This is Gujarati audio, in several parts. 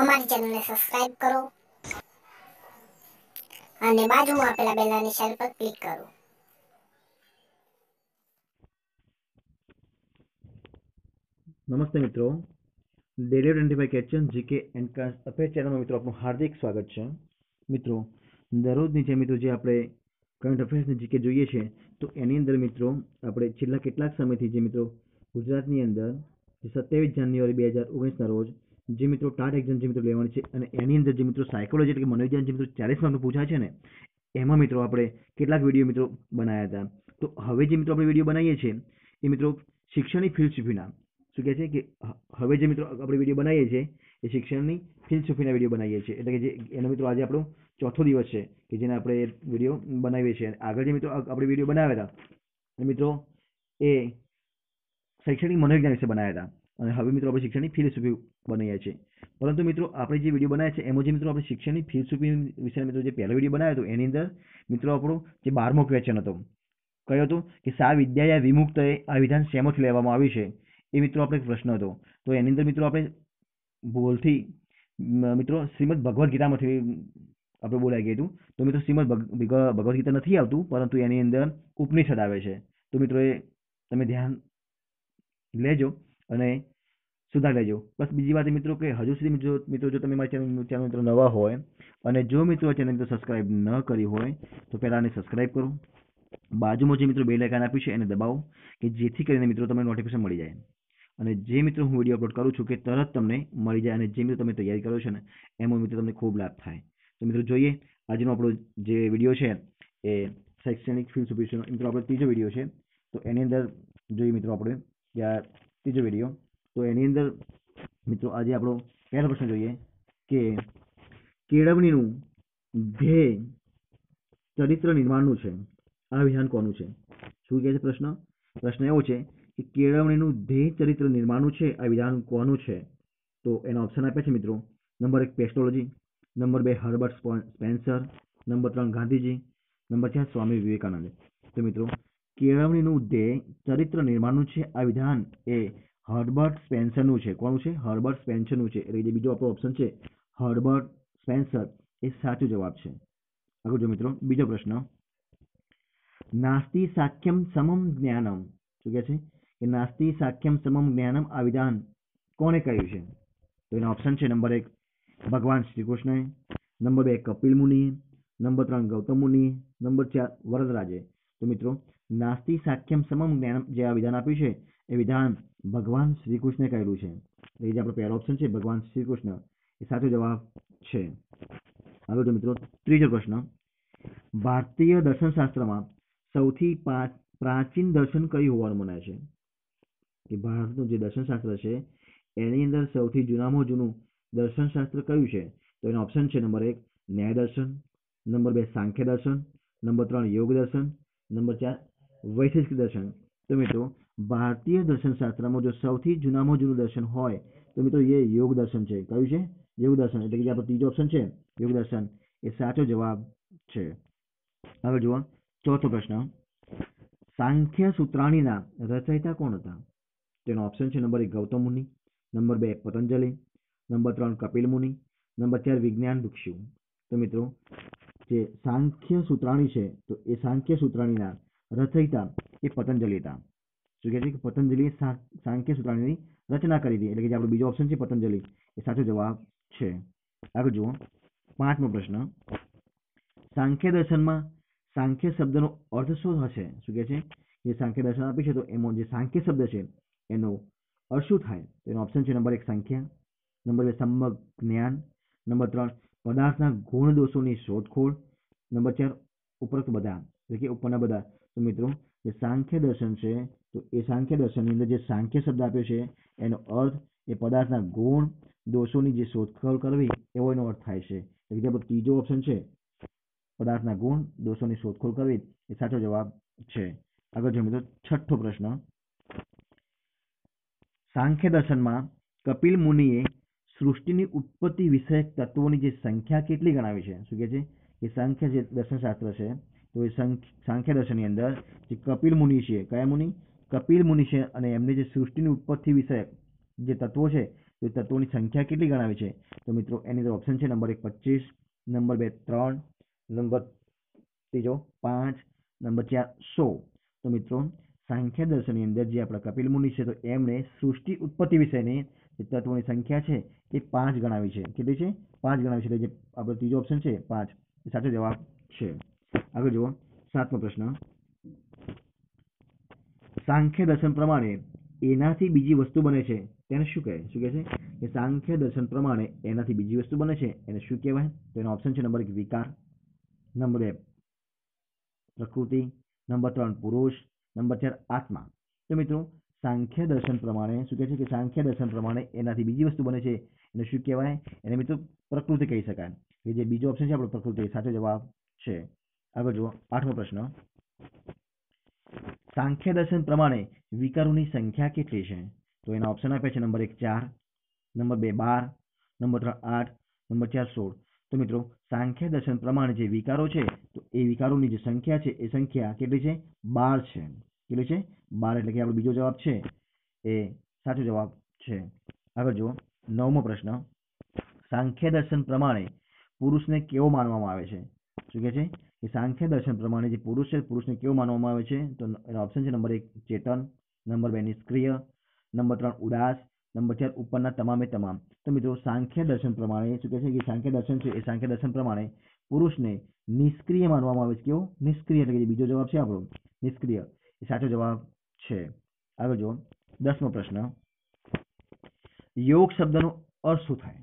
અમારી ચેનલને સબસ્ક્રાઇબ કરો. અને બાજુમાં આપેલા બેલના નિશાન પર ક્લિક કરો. નમસ્તે મિત્રો. ડેલી ટ્વેન્ટી કેચન જીકે એન્ડ કાસ્ટ અફેર ચેનલમાં મિત્રો આપનું હાર્દિક સ્વાગત છે. મિત્રો, દરરોજની જે મિત્રો જે આપણે કરંટ અફેર્સની જીકે જોઈએ છે, તો એની અંદર મિત્રો આપણે છેલ્લા કેટલાક સમયથી જે મિત્રો ગુજરાતની અંદર સત્યાવીસ જાન્યુઆરી બે હજાર ઓગણીસના રોજ જે મિત્રો ટાટ એક્ઝામ જે મિત્રો લેવાની છે અને એની અંદર જે મિત્રો સાયકોલોજી એટલે કે મનોવિજ્ઞાન જે મિત્રો ચાલીસ માર્કનું પૂછાય છે ને, એમાં મિત્રો આપણે કેટલાક વીડિયો મિત્રો બનાવ્યા હતા. તો હવે જે મિત્રો આપણે વીડિયો બનાવીએ છીએ, એ મિત્રો શિક્ષણની ફિલસૂફીના શું કહે છે કે હવે જે મિત્રો આપણે વીડિયો બનાવીએ છીએ, એ શિક્ષણની ફિલસૂફીના વીડિયો બનાવીએ છીએ. એટલે કે જે, એનો મિત્રો આજે આપણો ચોથો દિવસ છે કે જેને આપણે વીડિયો બનાવીએ છીએ. આગળ જે મિત્રો આપણે વીડિયો બનાવ્યા હતા, એ મિત્રો એ શૈક્ષણિક મનોવિજ્ઞાન વિશે બનાવ્યા હતા. અને હવે મિત્રો આપણે શિક્ષણની ફિલસૂફી બનાવીએ છીએ. પરંતુ મિત્રો, આપણે જે વીડિયો બનાવ્યા છે, એમાં જે મિત્રો આપણે શિક્ષણની ફિલસૂફી વિશે મિત્રો જે પહેલો વીડિયો બનાવ્યો હતો, એની અંદર મિત્રો આપણો જે બારમો ક્વેશ્ચન હતો, કયો હતો કે સા વિદ્યા વિમુક્ત આ વિધાન શેમાંથી લેવામાં આવ્યું છે? એ મિત્રો આપણે પ્રશ્ન હતો. તો એની અંદર મિત્રો આપણે ભૂલથી મિત્રો શ્રીમદ ભગવદ્ ગીતામાંથી આપણે બોલાઈ ગયું હતું. તો મિત્રો શ્રીમદ ભગવદ્ ગીતા નથી આવતું, પરંતુ એની અંદર ઉપનિષદ આવે છે. તો મિત્રો એ તમે ધ્યાન લેજો. અને સુધાર લેજો. બસ બીજી વાત મિત્રો કે હજુ સુધી મિત્રો મિત્રો જો તમે મારી ચેનલ ચેનલ મિત્રો નવા હોય અને જો મિત્રો ચેનલ મિત્રો સબસ્ક્રાઇબ ન કરી હોય, તો પહેલાં આને સબસ્ક્રાઇબ કરો. બાજુમાં જે મિત્રો બે આઇકન આપ્યું છે એને દબાવો, કે જેથી કરીને મિત્રો તમને નોટિફિકેશન મળી જાય. અને જે મિત્રો હું વીડિયો અપલોડ કરું છું કે તરત તમને મળી જાય અને જે મિત્રો તમે તૈયારી કરો છો ને, એમાં મિત્રો તમને ખૂબ લાભ થાય. તો મિત્રો જોઈએ, આજનો આપણો જે વીડિયો છે એ શૈક્ષણિક ફિલસૂફી મિત્રો, આપણો ત્રીજો વીડિયો છે. તો એની અંદર જોઈએ મિત્રો આપણે, કે ત્રીજો વીડિયો તો એની અંદર, મિત્રો, આજે આપણો પહેલો પ્રશ્ન જોઈએ કે કેળવણીનું ધ્યેય ચરિત્ર નિર્માણનું છે. આ વિધાન કોનું છે? શું કહે છે પ્રશ્ન? પ્રશ્ન એવો છે કે કેળવણીનું ધ્યેય ચરિત્ર નિર્માણનું છે, આ વિધાન કોનું છે? તો એના ઓપ્શન આપ્યા છે, મિત્રો. નંબર એક પેસ્ટોલોજી નંબર બે હર્બર્ટ સ્પેન્સર નંબર ત્રણ, ગાંધીજી. નંબર ચાર, સ્વામી વિવેકાનંદ. તો મિત્રો કેળવણીનું ધ્યેય ચરિત્ર નિર્માણનું છે. આ વિધાન એ હર્બર્ટ સ્પેન્સરનું છે. કોનું છે? હર્બર્ટ સ્પેન્સરનું છે. એટલે જે બીજો આપણો ઓપ્શન છે, હર્બર્ટ સ્પેન્સર. એ સાચો જવાબ છે. આગળ જો મિત્રો, બીજો પ્રશ્ન. નાસ્તિ સાખ્યમ સમમ જ્ઞાનમ. શું કહે છે? કે નાસ્તિ સાખ્યમ સમમ જ્ઞાનમ આ વિધાન કોણે કહ્યું છે? તો એના ઓપ્શન છે નંબર એક, ભગવાન શ્રી કૃષ્ણએ નંબર બે, કપિલ મુનિ નંબર ત્રણ, ગૌતમ મુનિ નંબર ચાર, વરદરાજે. તો મિત્રો નાસ્તિ સાખ્યમ સમમ જ્ઞાનમ જે આ વિધાન આપ્યું છે, એ વિધાન ભગવાન શ્રી કૃષ્ણે કહેલું છે. એ જે આપણો પહેલો ઓપ્શન છે, ભગવાન શ્રી કૃષ્ણ એ સાચો જવાબ છે. હવે તો મિત્રો ત્રીજો પ્રશ્ન. ભારતીય દર્શનશાસ્ત્રમાં સૌથી પ્રાચીન દર્શન કયું હોવાનું મનાય છે? કે ભારતનું જે દર્શનશાસ્ત્ર છે, એની અંદર સૌથી જૂનામાં જૂનું દર્શનશાસ્ત્ર કયું છે? તો એનો ઓપ્શન છે નંબર એક, ન્યાય દર્શન, નંબર બે, સાંખ્ય દર્શન, નંબર ત્રણ, યોગ દર્શન, નંબર ચાર વૈશિષ્ટ દર્શન. તો મિત્રો, ભારતીય દર્શનશાસ્ત્રમાં જો સૌથી જૂનામાં જૂનું દર્શન હોય, તો મિત્રો એ યોગ દર્શન છે. કયું છે? યોગ દર્શન. એટલે કે જે આપણો ત્રીજો ઓપ્શન છે, યોગ દર્શન, એ સાચો જવાબ છે. હવે જુઓ, ચોથો પ્રશ્ન. સાંખ્ય સૂત્રાણીના રચયિતા કોણ હતા? તેનો ઓપ્શન છે નંબર એક ગૌતમ મુનિ, નંબર બે પતંજલિ, નંબર ત્રણ કપિલ મુનિ, નંબર ચાર વિજ્ઞાન ભિક્ષુ. તો મિત્રો, જે સાંખ્ય સૂત્રાણી છે, તો એ સાંખ્ય સૂત્રાણીના રચયિતા એ પતંજલિ હતા. શું કહે છે કે પતંજલિએ સાંખ્ય સૂત્રની રચના કરી હતી એટલે કે જે આપણો બીજો ઓપ્શન છે પતંજલિ, એ સાચો જવાબ છે. આગળ જુઓ. પાંચમો પ્રશ્ન. સાંખ્ય દર્શનમાં સાંખ્ય શબ્દનો અર્થ શું હશે શું કહે છે? જે સાંખ્ય દર્શન આપી છે તો એમાં જે સાંખ્ય શબ્દ છે એનો અર્થ શું થાય? એનો ઓપ્શન છે નંબર એક સંખ્યા, નંબર બે સમ્યક જ્ઞાન, નંબર ત્રણ પદાર્થના ગુણ દોષોની શોધખોળ, નંબર ચાર ઉપરોક્ત બધા. એટલે કે ઉપરના બધા તો મિત્રો, જે સાંખ્ય દર્શન છે, તો એ સાંખ્ય દર્શનની અંદર જે સાંખ્ય શબ્દ આપ્યો છે, એનો અર્થ એ પદાર્થના ગુણ દોષોની જે શોધખોળ કરવી, એવો એનો અર્થ થાય છે. એટલે ત્રીજો ઓપ્શન છે, પદાર્થના ગુણ દોષોની શોધખોળ કરવી, એ સાચો જવાબ છે. આગળ જો મિત્રો, છઠ્ઠો પ્રશ્ન. સાંખ્ય દર્શનમાં કપિલ મુનિએ સૃષ્ટિની ઉત્પત્તિ વિષયક તત્વોની જે સંખ્યા કેટલી ગણાવી છે? શું કહે છે? કે સાંખ્ય જે દર્શનશાસ્ત્ર છે તો એ સાંખ્ય દર્શનની અંદર જે કપિલ મુનિ છે, કયા મુનિ? કપિલ મુનિ છે અને એમને જે સૃષ્ટિની ઉત્પત્તિ વિષયક જે તત્વો છે, તો એ તત્વોની સંખ્યા કેટલી ગણાવી છે? તો મિત્રો, એની અંદર ઓપ્શન છે નંબર એક પચીસ, નંબર બે ત્રણ, નંબર ત્રીજો પાંચ, નંબર ચાર સો. તો મિત્રો સાંખ્ય દર્શનની અંદર જે આપણા કપિલ મુનિ છે, તો એમણે સૃષ્ટિ ઉત્પત્તિ વિશેની જે તત્વોની સંખ્યા છે, એ પાંચ ગણાવી છે. કેટલી છે? પાંચ ગણાવી છે. એટલે જે આપણો ત્રીજો ઓપ્શન છે, પાંચ. એ સાચો જવાબ છે. આગળ જુઓ, સાતમો પ્રશ્ન. સાંખ્ય દર્શન પ્રમાણે એનાથી બીજી વસ્તુ બને છે. તેને શું કહે? શું કહે છે? કે સાંખ્ય દર્શન પ્રમાણે એનાથી બીજી વસ્તુ બને છે. એને શું કહેવાય? તો એનો ઓપ્શન છે નંબર એક, વિકાર. નંબર બે, પ્રકૃતિ. નંબર ત્રણ, પુરુષ. નંબર ચાર, આત્મા. તો મિત્રો, સાંખ્ય દર્શન પ્રમાણે શું કહે છે? કે સાંખ્ય દર્શન પ્રમાણે એનાથી બીજી વસ્તુ બને છે. એને શું કહેવાય? એને મિત્રો પ્રકૃતિ કહી શકાય. કે જે બીજો ઓપ્શન છે, આપણો પ્રકૃતિ. સાચો જવાબ છે. આગળ જુઓ, આઠમો પ્રશ્ન. સાંખ્ય દર્શન પ્રમાણે વિકારોની સંખ્યા કેટલી છે? તો એના ઓપ્શન આપ્યા છે નંબર એક ચાર, નંબર બે બાર, નંબર ત્રણ આઠ, નંબર ચાર સોળ. તો મિત્રો, સાંખ્ય દર્શન પ્રમાણે જે વિકારો છે, તો એ વિકારોની જે સંખ્યા છે, એ સંખ્યા કેટલી છે? બાર છે. કેટલી છે? બાર એટલે કે આપણો બીજો જવાબ છે. એ સાચો જવાબ છે. આગળ જુઓ, નવમો પ્રશ્ન. સાંખ્ય દર્શન પ્રમાણે પુરુષને કેવો માનવામાં આવે છે? શું કહે છે? કે સાંખ્ય દર્શન પ્રમાણે જે પુરુષ છે, પુરુષને કેવો માનવામાં આવે છે? તો એનો ઓપ્શન છે નંબર એક, ચેતન. નંબર બે, નિષ્ક્રિય. નંબર ત્રણ, ઉદાસ. નંબર ચાર, ઉપરના તમામે તમામ. તો મિત્રો, સાંખ્ય દર્શન પ્રમાણે શું કહે છે કે સાંખ્ય દર્શન છે એ સાંખ્ય દર્શન પ્રમાણે પુરુષને નિષ્ક્રિય માનવામાં આવે છે. કેવો? નિષ્ક્રિય એટલે કે બીજો જવાબ છે આપણો. નિષ્ક્રિય. એ સાચો જવાબ છે. આગળ જો દસમો પ્રશ્ન. યોગ શબ્દનો અર્થ શું થાય?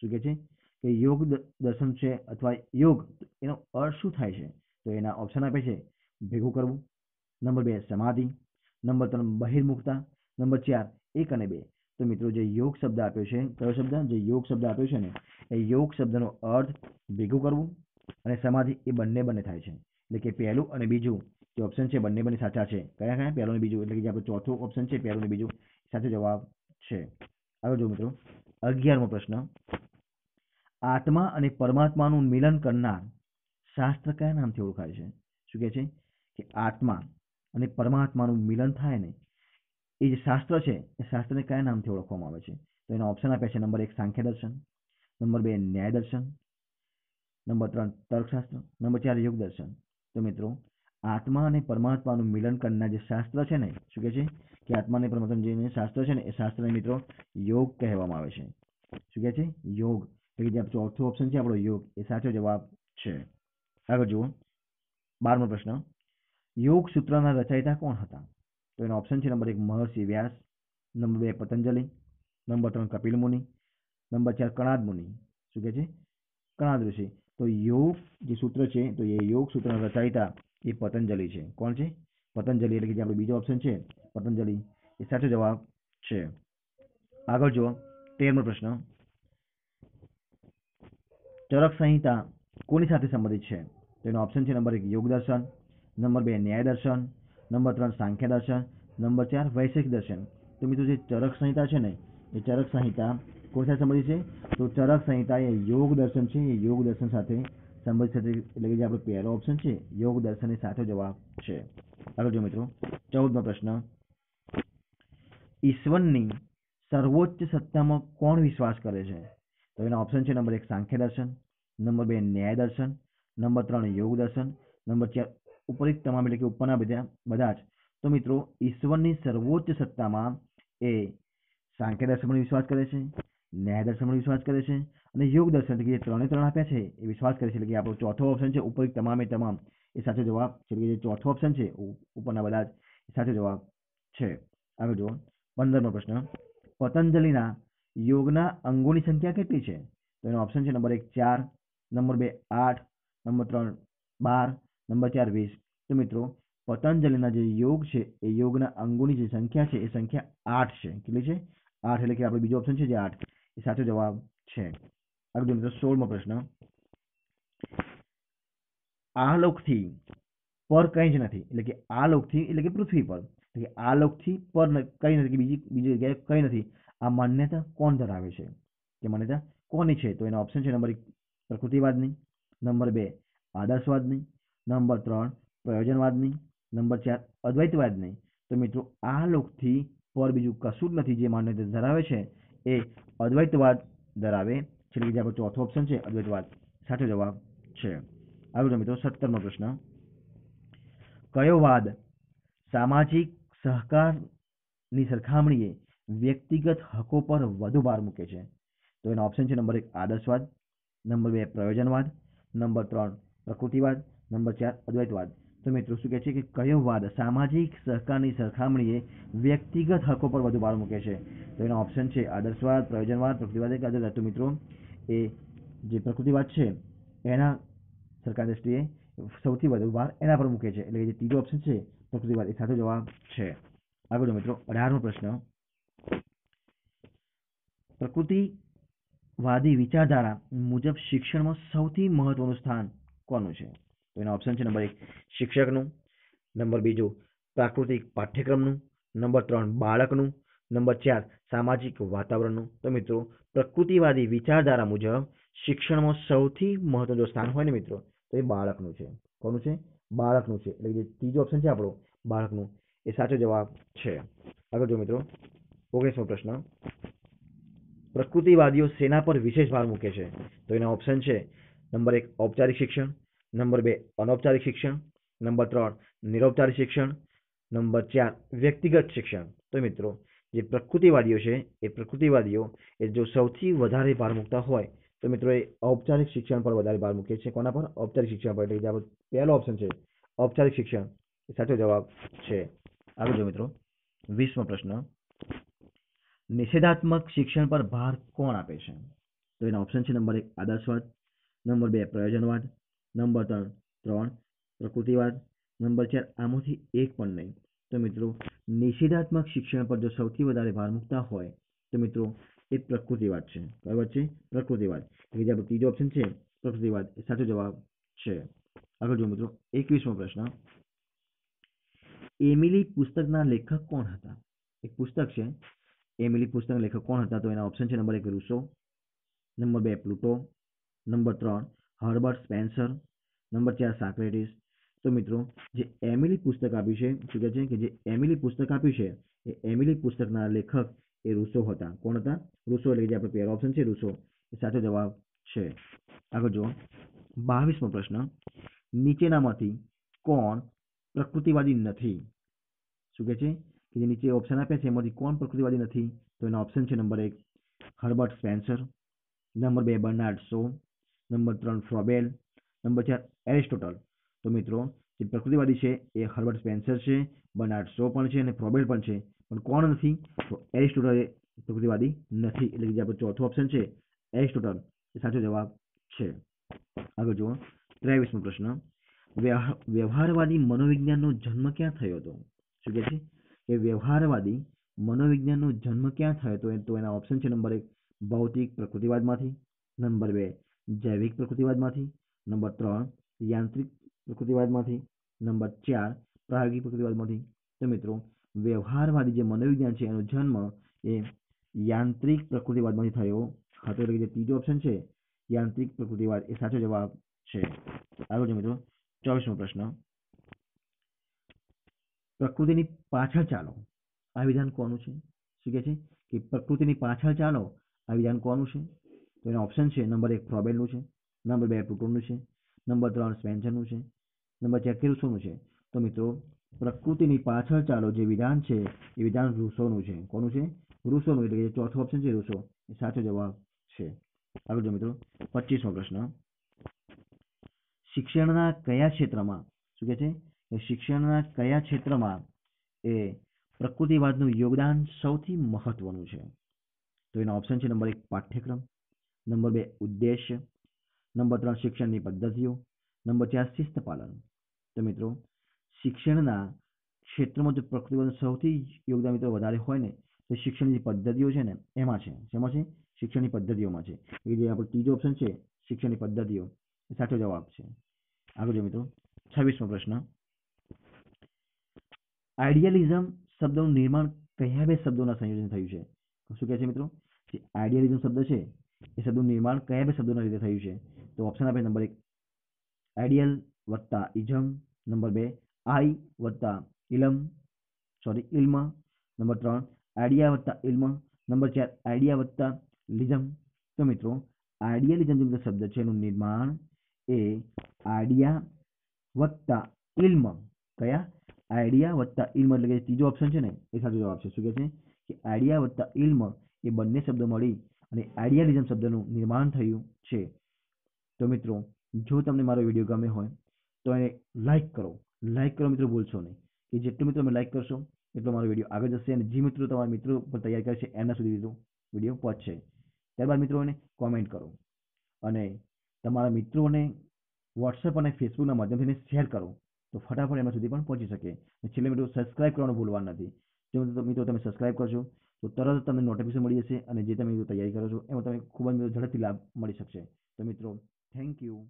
શું કહે છે? કે યોગ દર્શન છે અથવા યોગ, એનો અર્થ શું થાય છે? તો એના ઓપ્શન આપે છે ભેગું કરવું. નંબર બે, સમાધિ. નંબર ત્રણ, બહિર્મુખતા. નંબર ચાર, એક અને બે. તો મિત્રો, જે યોગ શબ્દ આપ્યો છે, કયો શબ્દ? જે યોગ શબ્દ આપ્યો છે ને, એ યોગ શબ્દનો અર્થ ભેગું કરવું અને સમાધિ એ બંને બંને થાય છે. એટલે કે પહેલું અને બીજું જે ઓપ્શન છે બંને બંને સાચા છે. કયા કયા? પહેલું અને બીજું. એટલે કે જે આપણું ચોથું ઓપ્શન છે, પહેલું અને બીજું સાચો જવાબ છે. આગળ જો મિત્રો. અગિયારમો પ્રશ્ન. આત્મા અને પરમાત્માનું મિલન કરનાર શાસ્ત્ર કયા નામથી ઓળખાય છે? શું કહે છે? કે આત્મા અને પરમાત્માનું મિલન થાય ને, એ જે શાસ્ત્ર છે, એ શાસ્ત્રને કયા નામથી ઓળખવામાં આવે છે? તો એના ઓપ્શન આપ્યા છે નંબર એક, સાંખ્ય દર્શન. નંબર બે, ન્યાય દર્શન. નંબર ત્રણ, તર્કશાસ્ત્ર. નંબર ચાર, યોગ દર્શન. તો મિત્રો, આત્મા અને પરમાત્માનું મિલન કરનાર જે શાસ્ત્ર છે ને, શું કહે છે? કે આત્મા અને પરમાત્મા જે શાસ્ત્ર છે ને, એ શાસ્ત્રને મિત્રો યોગ કહેવામાં આવે છે. શું કહે છે? યોગ. એટલે જે ચોથો ઓપ્શન છે આપણો યોગ એ સાચો જવાબ છે આગળ જુઓ બારમો પ્રશ્ન યોગ સૂત્રના રચયિતા કોણ હતા તો એનો ઓપ્શન છે નંબર એક મહર્ષિ વ્યાસ નંબર બે પતંજલિ નંબર ત્રણ કપિલ મુનિ નંબર ચાર કણાદ મુનિ શું કહે છે કણાદ ઋષિ તો યોગ જે સૂત્ર છે તો એ યોગ સૂત્રના રચયિતા એ પતંજલિ છે કોણ છે પતંજલિ એટલે કે જે આપણો બીજો ઓપ્શન છે પતંજલિ એ સાચો જવાબ છે આગળ જુઓ તેરમો પ્રશ્ન. ચરક સંહિતા કોની સાથે સંબંધિત છે? તેનો ઓપ્શન છે નંબર એક, યોગ દર્શન. નંબર બે, ન્યાય દર્શન. નંબર ત્રણ, સાંખ્ય દર્શન. નંબર ચાર વૈશેષિક દર્શન. તો મિત્રો, જે ચરક સંહિતા છે ને, એ ચરક સંહિતા કોની સાથે સંબંધિત છે? તો ચરક સંહિતા એ યોગ દર્શન છે. એ યોગ દર્શન સાથે સંબંધિત છે એટલે કે જે આપણો પહેલો ઓપ્શન છે, યોગ દર્શન એ સાચો જવાબ છે. આગળ જો મિત્રો, ચૌદમો પ્રશ્ન. ઈશ્વરની સર્વોચ્ચ સત્તામાં કોણ વિશ્વાસ કરે છે? તો એના ઓપ્શન છે નંબર એક સાંખ્ય દર્શન નંબર બે ન્યાય દર્શન નંબર ત્રણ યોગ દર્શન નંબર ચાર ઉપરિત તમામ એટલે કે ઉપરના બધા બધા જ. તો મિત્રો, ઈશ્વરની સર્વોચ્ચ સત્તામાં એ સાંખ્ય દર્શન પણ વિશ્વાસ કરે છે, ન્યાય દર્શન પણ વિશ્વાસ કરે છે અને યોગ દર્શન કે જે ત્રણે ત્રણ આપ્યા છે એ વિશ્વાસ કરે છે એટલે કે આપણો ચોથો ઓપ્શન છે ઉપરિત તમામે તમામ. એ સાચો જવાબ છે કે જે ચોથો ઓપ્શન છે ઉપરના બધા જ સાચો જવાબ છે. આગળ જુઓ, પંદરમો પ્રશ્ન. પતંજલિના યોગના અંગોની સંખ્યા કેટલી છે તો એનો ઓપ્શન છે નંબર એક ચાર નંબર બે આઠ નંબર ત્રણ બાર નંબર ચાર વીસ તો મિત્રો પતંજલિના જે યોગ છે એ યોગના અંગોની જે સંખ્યા છે એ સંખ્યા આઠ છે કેટલી છે આઠ એટલે કે આપણો બીજો ઓપ્શન છે જે આઠ એ સાચો જવાબ છે આગળ જોઈએ મિત્રો સોળમો પ્રશ્ન આ લોકથી પર કંઈ જ નથી એટલે કે આ લોકથી એટલે કે પૃથ્વી પર એટલે કે આ લોકથી પર ન- કંઈ નથી કે બીજી બીજી જગ્યાએ કંઈ નથી આ માન્યતા કોણ ધરાવે છે? કે માન્યતા કોની છે? તો એના ઓપ્શન છે નંબર એક, પ્રકૃતિવાદની. નંબર બે, આદર્શવાદની. નંબર ત્રણ, પ્રયોજનવાદની. નંબર ચાર, અદ્વૈતવાદની. તો મિત્રો, આ લોકથી પર બીજું કશું જ નથી જે માન્યતા ધરાવે છે, એ અદ્વૈતવાદ ધરાવે છે. એટલે ચોથો ઓપ્શન છે, અદ્વૈતવાદ. સાચો જવાબ છે. આવ્યો મિત્રો, સત્તરમો પ્રશ્ન. કયો વાદ સામાજિક સહકારની સરખામણીએ વ્યક્તિગત હકો પર વધુ ભાર મૂકે છે. તો એના ઓપ્શન છે નંબર એક, આદર્શવાદ. નંબર બે, પ્રયોજનવાદ. નંબર ત્રણ, પ્રકૃતિવાદ. નંબર ચાર, અદ્વૈતવાદ. તો મિત્રો, શું કહે છે કે કયો વાદ સામાજિક સહકારની સરખામણીએ વ્યક્તિગત હકો પર વધુ ભાર મૂકે છે? તો એના ઓપ્શન છે આદર્શવાદ, પ્રયોજનવાદ, પ્રકૃતિવાદ એક અદ્વૈતવાદ તો મિત્રો, એ જે પ્રકૃતિવાદ છે, એના સરકાર દ્રષ્ટિએ સૌથી વધુ ભાર એના પર મૂકે છે. એટલે કે જે ત્રીજો ઓપ્શન છે પ્રકૃતિવાદ, એ સાચો જવાબ છે. આગળ જો મિત્રો, અઢારમો પ્રશ્ન. પ્રકૃતિવાદી વિચારધારા મુજબ શિક્ષણમાં સૌથી મહત્વનું સ્થાન કોનું છે? તો એના ઓપ્શન છે નંબર એક, શિક્ષકનું નંબર બીજું, પ્રાકૃતિક પાઠ્યક્રમનું નંબર ત્રણ, બાળકનું નંબર ચાર, સામાજિક વાતાવરણનું. તો મિત્રો, પ્રકૃતિવાદી વિચારધારા મુજબ શિક્ષણમાં સૌથી મહત્વનું સ્થાન હોય ને મિત્રો, તો એ બાળકનું છે. કોનું છે? બાળકનું છે. એટલે જે ત્રીજો ઓપ્શન છે આપણો, બાળકનું, એ સાચો જવાબ છે. આગળ જો મિત્રો, ઓગણીસમો પ્રશ્ન. પ્રકૃતિવાદીઓ સેના પર વિશેષ ભાર મૂકે છે. તો એના ઓપ્શન છે નંબર એક, ઔપચારિક શિક્ષણ નંબર બે, અનૌપચારિક શિક્ષણ નંબર ત્રણ, નિરૌપચારિક શિક્ષણ નંબર ચાર, વ્યક્તિગત શિક્ષણ. તો મિત્રો, જે પ્રકૃતિવાદીઓ છે, એ પ્રકૃતિવાદીઓ, એ જો સૌથી વધારે ભાર મૂકતા હોય, તો મિત્રો એ ઔપચારિક શિક્ષણ પર વધારે ભાર મૂકે છે. કોના પર? ઔપચારિક શિક્ષણ પર. એટલે આપણો પહેલો ઓપ્શન છે, ઔપચારિક શિક્ષણ. એ સાચો જવાબ છે. આગળ જો મિત્રો, વીસમો પ્રશ્ન. નિષેધાત્મક શિક્ષણ પર ભાર કોણ આપે છે? તો એના ઓપ્શન છે નંબર એક, આદર્શવાદ. નંબર બે, પ્રયોજનવાદ. નંબર ત્રણ ત્રણ, પ્રકૃતિવાદ. નંબર ચાર, આમાંથી એક પણ નહીં. તો મિત્રો, નિષેધાત્મક શિક્ષણ પર જો સૌથી વધારે ભાર મૂકતા હોય, તો મિત્રો, એ પ્રકૃતિવાદ છે. બરાબર છે? પ્રકૃતિવાદ. એટલે આપણો ત્રીજો ઓપ્શન છે. પ્રકૃતિવાદ. એ સાચો જવાબ છે. આગળ જો મિત્રો, એકવીસમો પ્રશ્ન. એમિલી પુસ્તકના લેખક કોણ હતા? એક પુસ્તક છે. એમિલી પુસ્તકના લેખક કોણ હતા? તો એના ઓપ્શન છે નંબર એક રૂસો નંબર બે પ્લુટો, નંબર ત્રણ હર્બર્ટ સ્પેન્સર, નંબર ચાર સાક્રેટિસ. તો મિત્રો, જે એમિલી પુસ્તક આપ્યું છે, શું કહે છે કે જે એમિલી પુસ્તક આપ્યું છે, એ એમિલી પુસ્તકના લેખક એ રૂસો હતા. કોણ હતા? રૂસો એટલે જે આપણો પહેલો ઓપ્શન છે રૂસો એ સાચો જવાબ છે. આગળ જુઓ. બાવીસમો પ્રશ્ન. નીચેનામાંથી કોણ પ્રકૃતિવાદી નથી? શું કહે છે? કે જે નીચે ઓપ્શન આપ્યા છે એમાંથી કોણ પ્રકૃતિવાદી નથી તો એના ઓપ્શન છે નંબર એક હર્બર્ટ સ્પેન્સર નંબર બે બર્નાર્ડ શો નંબર ત્રણ ફ્રોબેલ નંબર ચાર એરિસ્ટોટલ તો મિત્રો જે પ્રકૃતિવાદી છે એ હર્બર્ટ સ્પેન્સર છે બર્નાર્ડ શો પણ છે અને ફ્રોબેલ પણ છે પણ કોણ નથી તો એરિસ્ટોટલ એ પ્રકૃતિવાદી નથી એટલે જે આપણો ચોથો ઓપ્શન છે એરિસ્ટોટલ એ સાચો જવાબ છે આગળ જુઓ ત્રેવીસમો પ્રશ્ન વ્યવહાર- વ્યવહારવાદી મનોવિજ્ઞાનનો જન્મ ક્યાં થયો હતો શું કહે છે કે વ્યવહારવાદી મનોવિજ્ઞાનનો જન્મ ક્યાં થયો તો તો એના ઓપ્શન છે નંબર એક, ભૌતિક પ્રકૃતિવાદમાંથી. નંબર બે, જૈવિક પ્રકૃતિવાદમાંથી. નંબર ત્રણ, યાંત્રિક પ્રકૃતિવાદમાંથી. નંબર ચાર, પ્રાયોગિક પ્રકૃતિવાદમાંથી. તો મિત્રો, વ્યવહારવાદી જે મનોવિજ્ઞાન છે એનો જન્મ એ યાંત્રિક પ્રકૃતિવાદમાંથી થયો હતો. એટલે કે જે ત્રીજો ઓપ્શન છે, યાંત્રિક પ્રકૃતિવાદ. એ સાચો જવાબ છે. આગળ જો મિત્રો, ચોવીસમો પ્રશ્ન. પ્રકૃતિની પાછળ ચાલો. આ વિધાન કોનું છે? શું કહે છે? કે પ્રકૃતિની પાછળ ચાલો. આ વિધાન કોનું છે? તો એના ઓપ્શન છે નંબર એક ફ્રોબેલનું છે, નંબર બે પ્લુટોનનું છે, નંબર ત્રણ સ્પેન્સરનું છે, નંબર ચાર કેરુસોનું છે. તો મિત્રો, પ્રકૃતિની પાછળ ચાલો જે વિધાન છે, એ વિધાન રૂસોનું છે. કોનું છે? રૂસોનું એટલે કે ચોથો ઓપ્શન છે રૂસો એ સાચો જવાબ છે. આગળ જો મિત્રો, પચીસમો પ્રશ્ન. શિક્ષણના કયા ક્ષેત્રમાં? શું કહે છે? કે શિક્ષણના કયા ક્ષેત્રમાં એ પ્રકૃતિવાદનું યોગદાન સૌથી મહત્વનું છે? તો એના ઓપ્શન છે નંબર એક, પાઠ્યક્રમ. નંબર બે, ઉદ્દેશ્ય. નંબર ત્રણ, શિક્ષણની પદ્ધતિઓ. નંબર ચાર શિસ્ત પાલન તો મિત્રો, શિક્ષણના ક્ષેત્રમાં જો પ્રકૃતિવાદનું સૌથી યોગદાન મિત્રો વધારે હોય ને, તો શિક્ષણની પદ્ધતિઓ છે ને, એમાં છે. શેમાં છે? શિક્ષણની પદ્ધતિઓમાં છે. એ જે આપણો ત્રીજો ઓપ્શન છે, શિક્ષણની પદ્ધતિઓ. એ સાચો જવાબ છે. આગળ જો મિત્રો, છવ્વીસમો પ્રશ્ન. આઈડિયાલિઝમ શબ્દનું નિર્માણ કયા બે શબ્દોના સંયોજન થયું છે. શું કહે છે મિત્રો? જે આઈડિયાલિઝમ શબ્દ છે એ શબ્દનું નિર્માણ કયા બે શબ્દોના લીધે થયું છે. તો ઓપ્શન આપે નંબર એક. આઈડિયલ વત્તા ઇઝમ નંબર બે, આઈ વત્તા ઇલમ સોરી ઇલ્મ નંબર ત્રણ આઈડિયા વત્તા ઇલ્મ નંબર ચાર આઈડિયા વત્તા લિઝમ. તો મિત્રો આઈડિયાલિઝમ જે મિત્રો શબ્દ છે એનું નિર્માણ એ આઈડિયા વત્તા ઇલ્મ કયા? આઈડિયા વત્તા ઇલ્મ એટલે કે ત્રીજો ઓપ્શન છે ને, એ સાચો જવાબ છે. શું કહે છે? કે આઈડિયા વત્તા ઇલ્મ એ બંને શબ્દો મળી અને આઈડિયાલિઝમ શબ્દનું નિર્માણ થયું છે. તો મિત્રો, જો તમને મારો વીડિયો ગમે હોય, તો એને લાઇક કરો. લાઇક કરો મિત્રો, ભૂલશો નહીં. કે જેટલું મિત્રો તમે લાઇક કરશો, એટલો મારો વીડિયો આગળ જશે અને જે મિત્રો તમારા મિત્રો પર તૈયાર કરશે એના સુધી મિત્રો વીડિયો પહોંચશે. ત્યારબાદ મિત્રો એને કોમેન્ટ કરો. અને તમારા મિત્રોને વોટ્સએપ અને ફેસબુકના માધ્યમથી શેર કરો. તો ફટાફટ એમના સુધી પણ પહોંચી શકે. છેલ્લે મિત્રો સબસ્ક્રાઇબ કરવાનું ભૂલવાનું નથી. જો મિત્રો- તમે સબસ્ક્રાઇબ કરશો તો તરત તમને નોટિફિકેશન મળી જશે અને જે તમે તૈયારી કરો છો, એમાં તમે ખૂબ જ મિત્રો ઝડપથી લાભ મળી શકશે. તો મિત્રો થેન્ક યુ